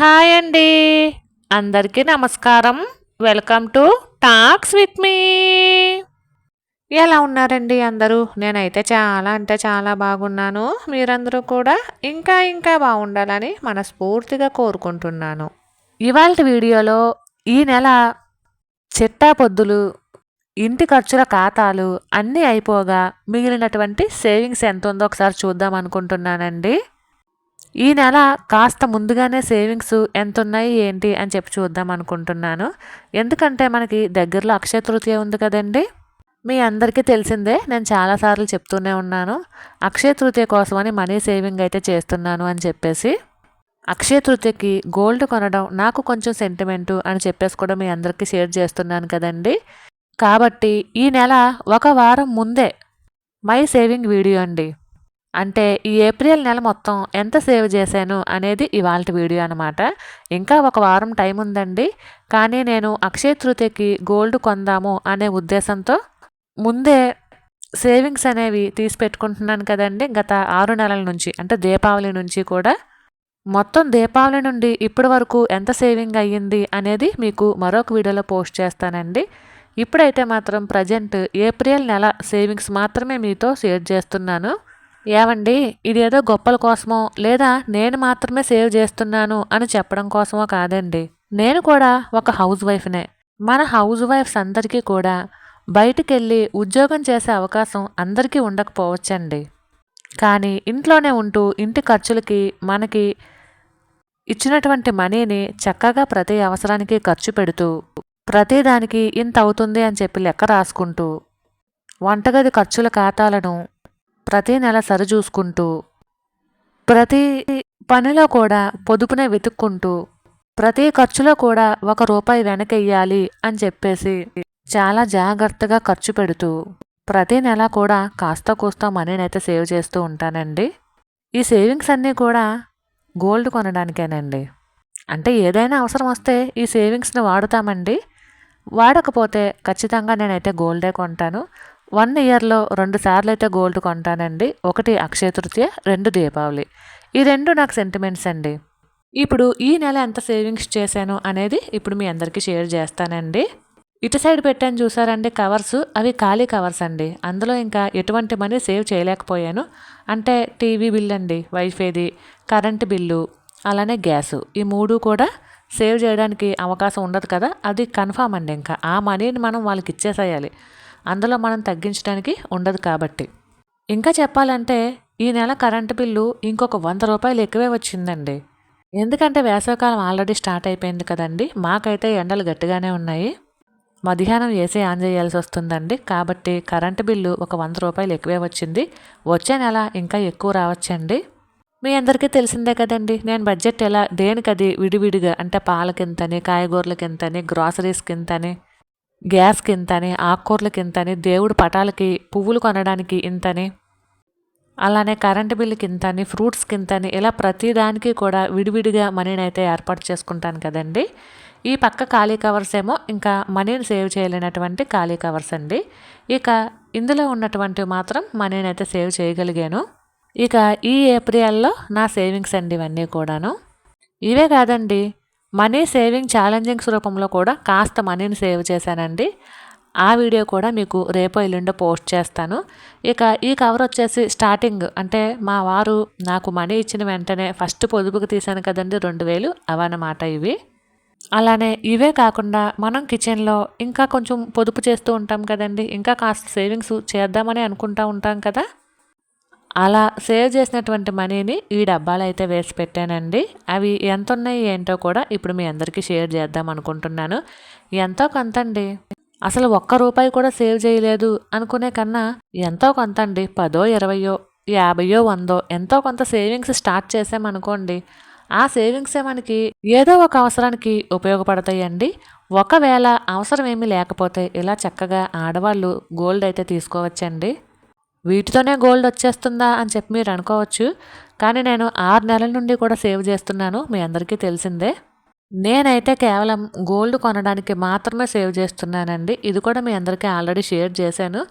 Hi అండి. అందరికీ నమస్కారం. Welcome to talks with me ఎలా ఉన్నారండి అందరూ? నేనైతే చాలా అంటే చాలా బాగున్నాను. మీరందరూ కూడా ఇంకా ఇంకా బాగుండాలని మనస్ఫూర్తిగా కోరుకుంటున్నాను. ఇవాళ వీడియోలో ఈ నెల చిట్టా పొద్దులు ఇంటి ఖర్చుల ఖాతాలు అన్నీ అయిపోగా మిగిలినటువంటి సేవింగ్స్ ఎంత ఉందో ఒకసారి చూద్దాం అనుకుంటున్నానండి. ఈ నెల కాస్త ముందుగానే సేవింగ్స్ ఎంత ఉన్నాయి ఏంటి అని చెప్పి చూద్దాం అనుకుంటున్నాను. ఎందుకంటే మనకి దగ్గరలో అక్షయ తృతీయ ఉంది కదండి? మీ అందరికీ తెలిసిందే నేను చాలాసార్లు చెప్తూనే ఉన్నాను. అక్షయ తృతీయ కోసమని మనీ సేవింగ్ అయితే చేస్తున్నాను అని చెప్పేసి. అక్షయ తృతీయకి గోల్డ్ కొనడం నాకు కొంచెం సెంటిమెంటు అని చెప్పేసి కూడా మీ అందరికీ షేర్ చేస్తున్నాను కదండి. కాబట్టి ఈ నెల ఒక వారం ముందే మై సేవింగ్ వీడియో అండి. అంటే ఈ ఏప్రిల్ నెల మొత్తం ఎంత సేవ్ చేశాను అనేది ఇవాళ వీడియో అనమాట ఇంకా ఒక వారం టైం ఉందండి. కానీ నేను అక్షయ తృతీయకి గోల్డ్ కొందాము అనే ఉద్దేశంతో ముందే సేవింగ్స్ అనేవి తీసి పెట్టుకుంటున్నాను కదండి. గత ఆరు నెలల నుంచి అంటే దీపావళి నుంచి కూడా. మొత్తం దీపావళి నుండి ఇప్పటి వరకు ఎంత సేవింగ్ అయ్యింది అనేది మీకు మరొక వీడియోలో పోస్ట్ చేస్తానండి. ఇప్పుడైతే మాత్రం ప్రజెంట్ ఏప్రిల్ నెల సేవింగ్స్ మాత్రమే మీతో షేర్ చేస్తున్నాను. ఏవండి? ఇది ఏదో గొప్పల కోసమో లేదా నేను మాత్రమే సేవ్ చేస్తున్నాను అని చెప్పడం కోసమో కాదండి. నేను కూడా ఒక హౌస్ వైఫ్నే. మన హౌస్ వైఫ్స్ అందరికీ కూడా బయటికెళ్ళి ఉద్యోగం చేసే అవకాశం అందరికీ ఉండకపోవచ్చండి. కానీ ఇంట్లోనే ఉంటూ ఇంటి ఖర్చులకి మనకి ఇచ్చినటువంటి మనీని చక్కగా ప్రతి అవసరానికి ఖర్చు పెడుతూ ప్రతిదానికి ఇంత అవుతుంది అని చెప్పి లెక్క రాసుకుంటూ వంటగది ఖర్చుల ఖాతాలను ప్రతి నెల సరిచూసుకుంటూ ప్రతి పనిలో కూడా పొదుపునే వెతుక్కుంటూ ప్రతి ఖర్చులో కూడా ఒక రూపాయి వెనకెయ్యాలి అని చెప్పేసి చాలా జాగ్రత్తగా ఖర్చు పెడుతూ ప్రతి నెల కూడా కాస్త కూస్త మనీనైతే సేవ్ చేస్తూ ఉంటానండి. ఈ సేవింగ్స్ అన్నీ కూడా గోల్డ్ కొనడానికేనండి. అంటే ఏదైనా అవసరం వస్తే ఈ సేవింగ్స్ని వాడుతామండి. వాడకపోతే ఖచ్చితంగా నేనైతే గోల్డే కొంటాను. వన్ ఇయర్లో రెండు సార్లు అయితే గోల్డ్ కొంటానండి. ఒకటి అక్షయ తృతీయ రెండు దీపావళి. ఈ రెండు నాకు సెంటిమెంట్స్ అండి. ఇప్పుడు ఈ నెల ఎంత సేవింగ్స్ చేశాను అనేది ఇప్పుడు మీ అందరికీ షేర్ చేస్తానండి. ఇటు సైడ్ పెట్టాను చూసారండి కవర్స్. అవి ఖాళీ కవర్స్ అండి. అందులో ఇంకా ఎటువంటి మనీ సేవ్ చేయలేకపోయాను. అంటే టీవీ బిల్ అండి వైఫైది కరెంటు బిల్లు అలానే గ్యాసు. ఈ మూడు కూడా సేవ్ చేయడానికి అవకాశం ఉండదు కదా. అది కన్ఫామ్ అండి ఇంకా. ఆ మనీని మనం వాళ్ళకి ఇచ్చేసేయాలి. అందులో మనం తగ్గించడానికి ఉండదు కాబట్టి. ఇంకా చెప్పాలంటే ఈ నెల కరెంటు బిల్లు ఇంకొక వంద రూపాయలు ఎక్కువే వచ్చిందండి. ఎందుకంటే వేసవికాలం ఆల్రెడీ స్టార్ట్ అయిపోయింది కదండి. మాకైతే ఎండలు గట్టిగానే ఉన్నాయి. మధ్యాహ్నం ఏసీ ఆన్ చేయాల్సి వస్తుందండి. కాబట్టి కరెంటు బిల్లు ఒక వంద రూపాయలు ఎక్కువే వచ్చింది. వచ్చే నెల ఇంకా ఎక్కువ రావచ్చండి. మీ అందరికీ తెలిసిందే కదండి. నేను బడ్జెట్ ఎలా దేనికది విడివిడిగా అంటే పాలకింతని కాయగూరలకి ఇంతని గ్రాసరీస్కి ఇంతని గ్యాస్కి ఇంతని ఆకుకూరలకి ఇంతని దేవుడి పటాలకి పువ్వులు కొనడానికి ఇంతని అలానే కరెంటు బిల్లుకి ఇంతని ఫ్రూట్స్కి ఇంతని ఇలా ప్రతిదానికి కూడా విడివిడిగా మనీని అయితే ఏర్పాటు చేసుకుంటాను కదండి. ఈ పక్క ఖాళీ కవర్స్ ఏమో ఇంకా మనీని సేవ్ చేయలేనటువంటి ఖాళీ కవర్స్ అండి. ఇక ఇందులో ఉన్నటువంటి మాత్రం మనీని అయితే సేవ్ చేయగలిగాను. ఇక ఈ ఏప్రిల్లో నా సేవింగ్స్ అండి ఇవన్నీ కూడాను. ఇవే కాదండి మనీ సేవింగ్ ఛాలెంజింగ్స్ రూపంలో కూడా కాస్త మనీని సేవ్ చేశానండి. ఆ వీడియో కూడా మీకు రేపో ఎల్లుండో పోస్ట్ చేస్తాను. ఇక ఈ కవర్ వచ్చేసి స్టార్టింగ్ అంటే మా వారు నాకు మనీ ఇచ్చిన వెంటనే ఫస్ట్ పొదుపుకు తీశాను కదండి రెండు వేలు. అవన్నమాట ఇవి. అలానే ఇవే కాకుండా మనం కిచెన్లో ఇంకా కొంచెం పొదుపు చేస్తూ ఉంటాం కదండి. ఇంకా కాస్త సేవింగ్స్ చేద్దామని అనుకుంటూ ఉంటాం కదా. అలా సేవ్ చేసినటువంటి మనీని ఈ డబ్బాలు అయితే వేసి పెట్టానండి. అవి ఎంత ఉన్నాయి ఏంటో కూడా ఇప్పుడు మీ అందరికీ షేర్ చేద్దాం అనుకుంటున్నాను. ఎంతో కొంత అండి అసలు ఒక్క రూపాయి కూడా సేవ్ చేయలేదు అనుకునే కన్నా ఎంతో కొంత అండి పదో ఇరవయో యాభయో వందో ఎంతో కొంత సేవింగ్స్ స్టార్ట్ చేసామనుకోండి ఆ సేవింగ్సే మనకి ఏదో ఒక అవసరానికి ఉపయోగపడతాయండి. ఒకవేళ అవసరం ఏమీ లేకపోతే ఇలా చక్కగా ఆడవాళ్ళు గోల్డ్ అయితే తీసుకోవచ్చండి. వీటితోనే గోల్డ్ వచ్చేస్తుందా అని చెప్పి మీరు అనుకోవచ్చు. కానీ నేను ఆరు నెలల నుండి కూడా సేవ్ చేస్తున్నాను. మీ అందరికీ తెలిసిందే. నేనైతే కేవలం గోల్డ్ కొనడానికి మాత్రమే సేవ్ చేస్తున్నానండి. ఇది కూడా మీ అందరికీ ఆల్రెడీ షేర్ చేశాను.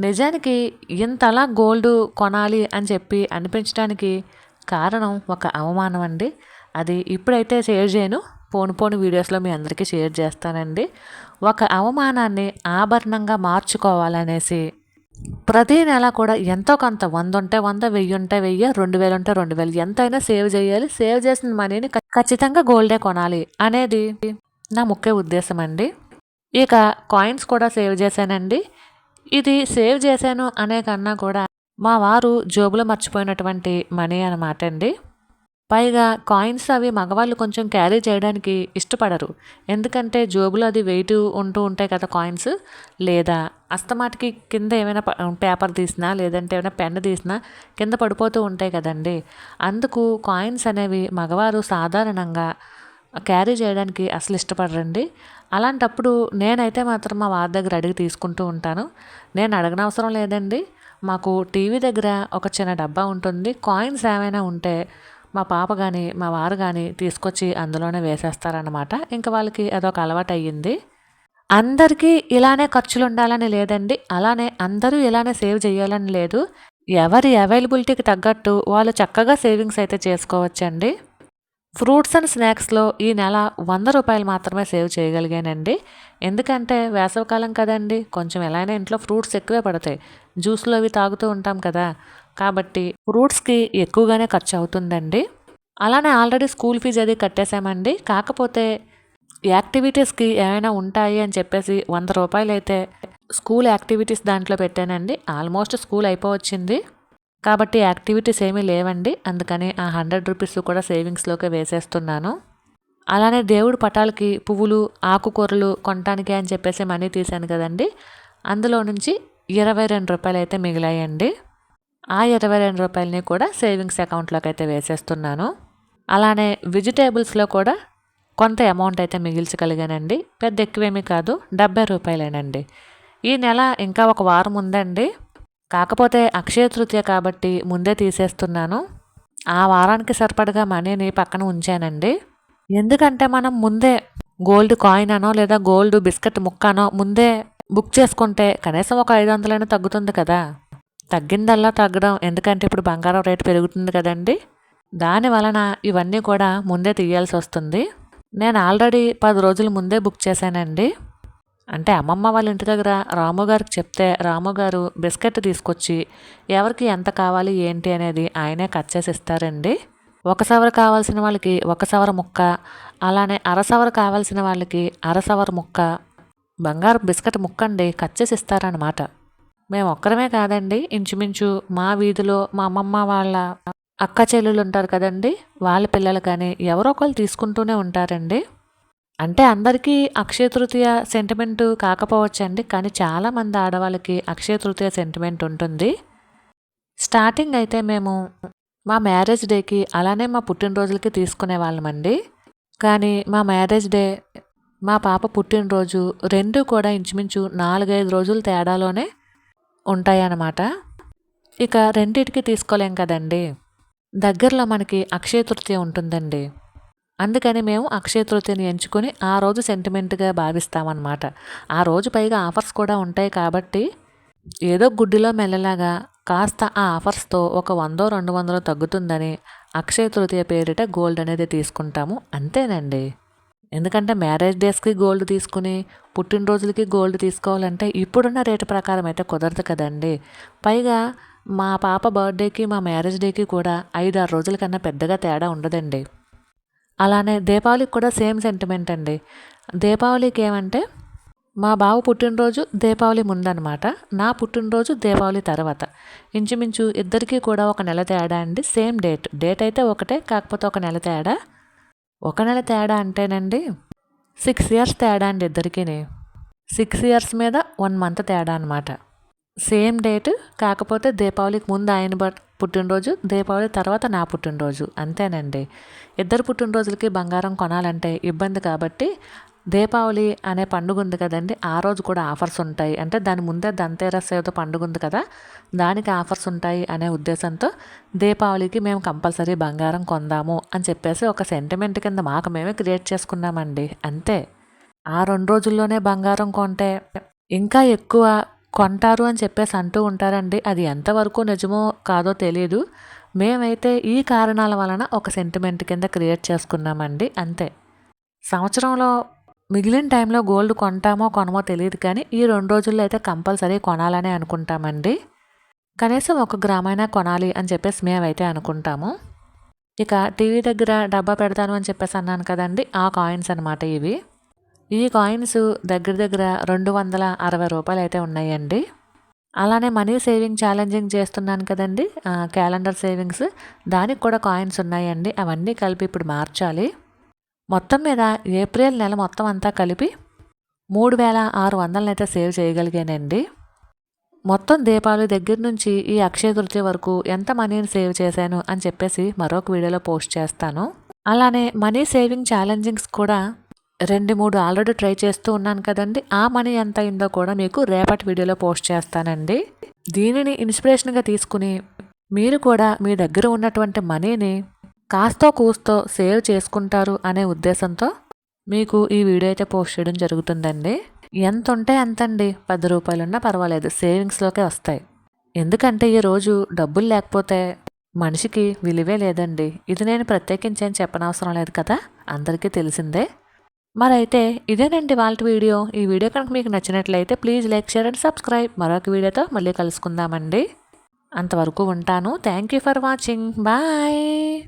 నిజానికి ఇంతలా గోల్డ్ కొనాలి అని చెప్పి అనిపించడానికి కారణం ఒక అవమానం అండి. అది ఇప్పుడైతే షేర్ చేయను. పోను పోను వీడియోస్లో మీ అందరికీ షేర్ చేస్తానండి. ఒక అవమానాన్ని ఆభరణంగా మార్చుకోవాలనేసి ప్రతి నెల కూడా ఎంతో కొంత వంద ఉంటే వంద వెయ్యి ఉంటే వెయ్యి రెండు వేలు ఉంటే రెండు వేలు. ఎంతైనా సేవ్ చేయాలి. సేవ్ చేసిన మనీని ఖచ్చితంగా గోల్డే కొనాలి అనేది నా ముఖ్య ఉద్దేశం అండి. ఇక కాయిన్స్ కూడా సేవ్ చేశానండి. ఇది సేవ్ చేశాను అనే కన్నా కూడా మా వారు జోబులో మర్చిపోయినటువంటి మనీ అనమాట అండి. పైగా కాయిన్స్ అవి మగవాళ్ళు కొంచెం క్యారీ చేయడానికి ఇష్టపడరు. ఎందుకంటే జోబులో అది వెయిట్ ఉంటూ ఉంటాయి కదా కాయిన్స్. లేదా అస్తమాటికి కింద ఏమైనా పేపర్ తీసినా లేదంటే ఏమైనా పెన్ తీసినా కింద పడిపోతూ ఉంటాయి కదండి. అందుకు కాయిన్స్ అనేవి మగవారు సాధారణంగా క్యారీ చేయడానికి అసలు ఇష్టపడరండి. అలాంటప్పుడు నేనైతే మాత్రం మా వారి దగ్గర అడిగి తీసుకుంటూ ఉంటాను. నేను అడగనవసరం లేదండి. మాకు టీవీ దగ్గర ఒక చిన్న డబ్బా ఉంటుంది. కాయిన్స్ ఏమైనా ఉంటే మా పాప కానీ మా వారు కానీ తీసుకొచ్చి అందులోనే వేసేస్తారనమాట ఇంకా వాళ్ళకి అదొక అలవాటు అయ్యింది అందరికీ ఇలానే ఖర్చులు ఉండాలని లేదండి. అలానే అందరూ ఇలానే సేవ్ చేయాలని లేదు. ఎవరి అవైలబిలిటీకి తగ్గట్టు వాళ్ళు చక్కగా సేవింగ్స్ అయితే చేసుకోవచ్చండి. ఫ్రూట్స్ అండ్ స్నాక్స్లో ఈ నెల వంద రూపాయలు మాత్రమే సేవ్ చేయగలిగానండి. ఎందుకంటే వేసవికాలం కదండి. కొంచెం ఎలా అయినా ఇంట్లో ఫ్రూట్స్ ఎక్కువే పడతాయి. జ్యూస్లో అవి తాగుతూ ఉంటాం కదా. కాబట్టి ఫ్రూట్స్కి ఎక్కువగానే ఖర్చు అవుతుందండి అలానే ఆల్రెడీ స్కూల్ ఫీజు అది కట్టేశామండి కాకపోతే యాక్టివిటీస్కి ఏమైనా ఉంటాయి అని చెప్పేసి వంద రూపాయలు అయితే స్కూల్ యాక్టివిటీస్ దాంట్లో పెట్టానండి. ఆల్మోస్ట్ స్కూల్ అయిపోవచ్చింది. కాబట్టి యాక్టివిటీస్ ఏమీ లేవండి. అందుకని ఆ హండ్రెడ్ రూపీస్ కూడా సేవింగ్స్లోకి వేసేస్తున్నాను. అలానే దేవుడి పటాలకి పువ్వులు ఆకుకూరలు కొనటానికి అని చెప్పేసి మనీ తీశాను కదండి. అందులో నుంచి ఇరవై రెండు రూపాయలు అయితే మిగిలాయండి. ఆ ఇరవై రెండు రూపాయలని కూడా సేవింగ్స్ అకౌంట్లోకి అయితే వేసేస్తున్నాను. అలానే వెజిటేబుల్స్లో కూడా కొంత అమౌంట్ అయితే మిగిల్చగలిగానండి. పెద్ద ఎక్కువేమీ కాదు డెబ్బై రూపాయలేనండి. ఈ నెల ఇంకా ఒక వారం ఉందండి. కాకపోతే అక్షయ తృతీయ కాబట్టి ముందే తీసేస్తున్నాను. ఆ వారానికి సరిపడగా మనీని పక్కన ఉంచానండి. ఎందుకంటే మనం ముందే గోల్డ్ కాయిన్ అనో లేదా గోల్డ్ బిస్కెట్ ముక్కనో ముందే బుక్ చేసుకుంటే కనీసం ఒక ఐదు వందలైనా తగ్గుతుంది కదా. తగ్గిందల్లా తగ్గడం. ఎందుకంటే ఇప్పుడు బంగారం రేటు పెరుగుతుంది కదండి. దాని వలన ఇవన్నీ కూడా ముందే తీయాల్సి వస్తుంది. నేను ఆల్రెడీ పది రోజుల ముందే బుక్ చేశానండి. అంటే అమ్మమ్మ వాళ్ళ ఇంటి దగ్గర రాము గారికి చెప్తే రాము గారు బిస్కెట్ తీసుకొచ్చి ఎవరికి ఎంత కావాలి ఏంటి అనేది ఆయనే కట్ చేసి ఇస్తారండి. ఒక సవర కావాల్సిన వాళ్ళకి ఒక సవర ముక్క అలానే అరసవర కావాల్సిన వాళ్ళకి అరసవర ముక్క బంగారు బిస్కెట్ ముక్క అండి కట్ చేసి ఇస్తారనమాట మేము ఒక్కరమే కాదండి. ఇంచుమించు మా వీధిలో మా అమ్మమ్మ వాళ్ళ అక్క చెల్లెలు ఉంటారు కదండి. వాళ్ళ పిల్లలు కానీ ఎవరో ఒకళ్ళు తీసుకుంటూనే ఉంటారండి. అంటే అందరికీ అక్షయ తృతీయ సెంటిమెంట్ కాకపోవచ్చండి. కానీ చాలామంది ఆడవాళ్ళకి అక్షయ తృతీయ సెంటిమెంట్ ఉంటుంది. స్టార్టింగ్ అయితే మేము మా మ్యారేజ్ డేకి అలానే మా పుట్టినరోజులకి తీసుకునే వాళ్ళమండి. కానీ మా మ్యారేజ్ డే మా పాప పుట్టినరోజు రెండు కూడా ఇంచుమించు నాలుగైదు రోజుల తేడాలోనే ఉంటాయన్నమాట. ఇక రెండిటికి తీసుకోలేం కదండి. దగ్గరలో మనకి అక్షయ తృతీయ ఉంటుందండి. అందుకని మేము అక్షయ తృతీయని ఎంచుకొని ఆ రోజు సెంటిమెంట్గా భావిస్తామన్నమాట. ఆ రోజు పైగా ఆఫర్స్ కూడా ఉంటాయి కాబట్టి ఏదో గుడ్డిలో మెల్లలాగా కాస్త ఆ ఆఫర్స్తో ఒక వందో రెండు వందలో తగ్గుతుందని అక్షయ తృతీయ పేరిట గోల్డ్ అనేది తీసుకుంటాము. అంతేనండి. ఎందుకంటే మ్యారేజ్ డేస్కి గోల్డ్ తీసుకుని పుట్టినరోజులకి గోల్డ్ తీసుకోవాలంటే ఇప్పుడున్న రేటు ప్రకారం అయితే కుదరదు కదండి. పైగా మా పాప బర్త్డేకి మా మ్యారేజ్ డేకి కూడా ఐదు ఆరు రోజుల కన్నా పెద్దగా తేడా ఉండదండి. అలానే దీపావళికి కూడా సేమ్ సెంటిమెంట్ అండి. దీపావళికి ఏమంటే మా బావ పుట్టినరోజు దీపావళి ముందనమాట. నా పుట్టినరోజు దీపావళి తర్వాత. ఇంచుమించు ఇద్దరికీ కూడా ఒక నెల తేడా అండి. Same date. డేట్ అయితే ఒకటే కాకపోతే ఒక నెల తేడా. ఒక నెల తేడా అంటేనండి సిక్స్ ఇయర్స్ తేడా అండి ఇద్దరికీని. సిక్స్ ఇయర్స్ మీద వన్ మంత్ తేడా అనమాట సేమ్ డేట్ కాకపోతే దీపావళికి ముందు ఆయన బట్ పుట్టినరోజు దీపావళి తర్వాత నా పుట్టినరోజు అంతేనండి. ఇద్దరు పుట్టినరోజులకి బంగారం కొనాలంటే ఇబ్బంది కాబట్టి దీపావళి అనే పండుగ ఉంది కదండి ఆ రోజు కూడా ఆఫర్స్ ఉంటాయి. అంటే దాని ముందే దంతేరస్ ఏదో పండుగ ఉంది కదా దానికి ఆఫర్స్ ఉంటాయి అనే ఉద్దేశంతో దీపావళికి మేము కంపల్సరీ బంగారం కొందాము అని చెప్పేసి ఒక సెంటిమెంట్ కింద మాకు మేమే క్రియేట్ చేసుకున్నామండి. అంతే. ఆ రెండు రోజుల్లోనే బంగారం కొంటే ఇంకా ఎక్కువ కొంటారు అని చెప్పేసి అంటూ ఉంటారండి. అది ఎంతవరకు నిజమో కాదో తెలియదు మేమైతే ఈ కారణాల వలన ఒక సెంటిమెంట్ కింద క్రియేట్ చేసుకున్నామండి. అంతే. సంవత్సరంలో మిగిలిన టైంలో గోల్డ్ కొంటామో కొనమో తెలియదు కానీ ఈ రెండు రోజుల్లో అయితే కంపల్సరీ కొనాలని అనుకుంటామండి. కనీసం ఒక గ్రామైనా కొనాలి అని చెప్పేసి మేమైతే అనుకుంటాము. ఇక టీవీ దగ్గర డబ్బా పెడతాను అని చెప్పేసి అన్నాను కదండి ఆ కాయిన్స్ అనమాట ఇవి. ఈ కాయిన్స్ దగ్గర దగ్గర రెండు వందల అరవై రూపాయలు అయితే ఉన్నాయండి. అలానే మనీ సేవింగ్ ఛాలెంజింగ్ చేస్తున్నాను కదండి క్యాలెండర్ సేవింగ్స్. దానికి కూడా కాయిన్స్ ఉన్నాయండి అవన్నీ కలిపి ఇప్పుడు మార్చాలి. మొత్తం మీద ఏప్రిల్ నెల మొత్తం అంతా కలిపి మూడు వేల ఆరు వందలనైతే సేవ్ చేయగలిగానండి. మొత్తం దీపావళి దగ్గర నుంచి ఈ అక్షయ తృతీయ వరకు ఎంత మనీని సేవ్ చేశాను అని చెప్పేసి మరొక వీడియోలో పోస్ట్ చేస్తాను. అలానే మనీ సేవింగ్ ఛాలెంజింగ్స్ కూడా రెండు మూడు ఆల్రెడీ ట్రై చేస్తూ ఉన్నాను కదండి. ఆ మనీ ఎంత అయిందో కూడా మీకు రేపటి వీడియోలో పోస్ట్ చేస్తానండి. దీనిని ఇన్స్పిరేషన్గా తీసుకుని మీరు కూడా మీ దగ్గర ఉన్నటువంటి మనీని కాస్తో కూస్తో సేవ్ చేసుకుంటారు అనే ఉద్దేశంతో మీకు ఈ వీడియో అయితే పోస్ట్ చేయడం జరుగుతుందండి. ఎంత ఉంటే అంతండి. పది రూపాయలున్నా పర్వాలేదు. సేవింగ్స్లోకే వస్తాయి. ఎందుకంటే ఈ రోజు డబ్బులు లేకపోతే మనిషికి విలువే లేదండి. ఇది నేను ప్రత్యేకించి అని చెప్పనవసరం లేదు కదా? అందరికీ తెలిసిందే. మరైతే ఇదేనండి వాళ్ళ వీడియో. ఈ వీడియో కనుక మీకు నచ్చినట్లయితే please like share and subscribe. మరొక వీడియోతో మళ్ళీ కలుసుకుందామండి. అంతవరకు ఉంటాను. Thank you for watching. Bye.